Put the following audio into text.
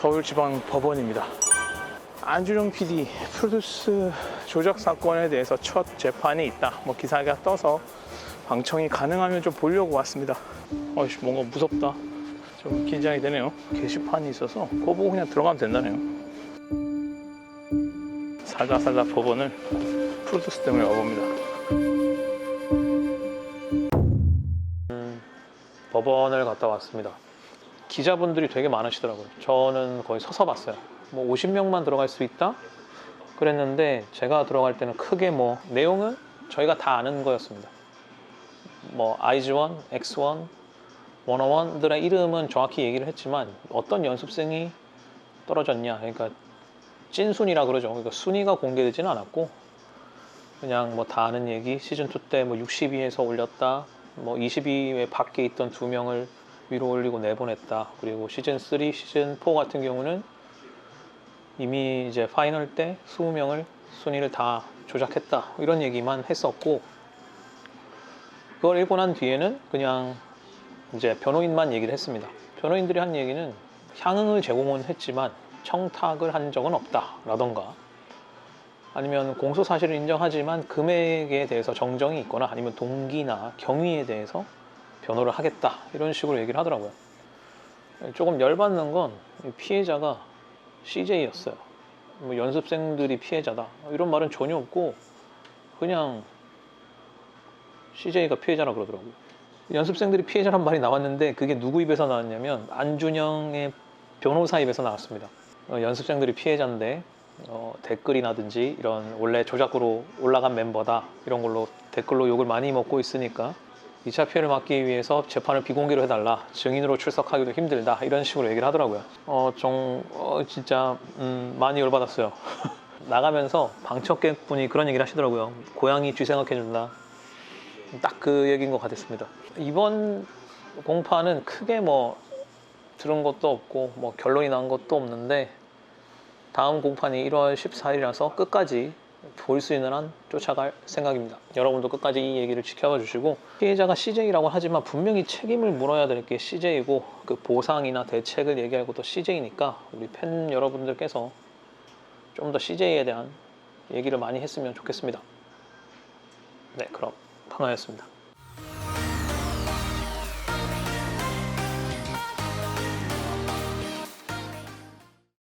서울지방법원입니다. 안준영 PD 프로듀스 조작 사건에 대해서 첫 재판이 있다. 뭐 기사가 떠서 방청이 가능하면 좀 보려고 왔습니다. 어이씨 뭔가 무섭다. 좀 긴장이 되네요. 게시판이 있어서 그거 보고 그냥 들어가면 된다네요. 살다 살다 법원을 프로듀스 때문에 와봅니다. 음, 법원을 갔다 왔습니다. 기자분들이 되게 많으시더라고요. 저는 거의 서서 봤어요. 뭐 50명만 들어갈 수 있다? 그랬는데 제가 들어갈 때는 크게 뭐 내용은 저희가 다 아는 거였습니다. 뭐 IG1, X1, 101들의 이름은 정확히 얘기를 했지만 어떤 연습생이 떨어졌냐 그러니까 찐순위라 그러죠. 그러니까 순위가 공개되지는 않았고 그냥 뭐 다 아는 얘기 시즌 2 때 뭐 62에서 올렸다 뭐 22에 밖에 있던 두 명을 위로 올리고 내보냈다 그리고 시즌 3, 시즌 4 같은 경우는 이미 이제 파이널 때 20명을 순위를 다 조작했다 이런 얘기만 했었고 그걸 읽고 난 뒤에는 그냥 이제 변호인만 얘기를 했습니다. 변호인들이 한 얘기는 향응을 제공은 했지만 청탁을 한 적은 없다라던가 아니면 공소 사실을 인정하지만 금액에 대해서 정정이 있거나 아니면 동기나 경위에 대해서 변호를 하겠다 이런 식으로 얘기를 하더라고요. 조금 열받는 건 피해자가 CJ였어요. 뭐 연습생들이 피해자다 이런 말은 전혀 없고 그냥 CJ가 피해자라 그러더라고요. 연습생들이 피해자란 말이 나왔는데 그게 누구 입에서 나왔냐면 안준영의 변호사 입에서 나왔습니다. 어, 연습생들이 피해자인데 어, 댓글이나든지 이런 원래 조작으로 올라간 멤버다 이런 걸로 댓글로 욕을 많이 먹고 있으니까 2차 피해를 막기 위해서 재판을 비공개로 해달라 증인으로 출석하기도 힘들다 이런 식으로 얘기를 하더라고요. 어, 좀 어, 진짜 음, 많이 열받았어요. 나가면서 방청객 분이 그런 얘기를 하시더라고요. 고양이 쥐 생각해준다. 딱 그 얘기인 것 같았습니다. 이번 공판은 크게 뭐 들은 것도 없고 뭐 결론이 난 것도 없는데 다음 공판이 1월 14일이라서 끝까지 볼수 있는 한 쫓아갈 생각입니다. 여러분도 끝까지 이 얘기를 지켜봐 주시고 피해자가 CJ라고 하지만 분명히 책임을 물어야 될 게 CJ이고 그 보상이나 대책을 얘기할 것도 CJ니까 우리 팬 여러분들께서 좀 더 CJ에 대한 얘기를 많이 했으면 좋겠습니다. 네, 그럼 방아였습니다.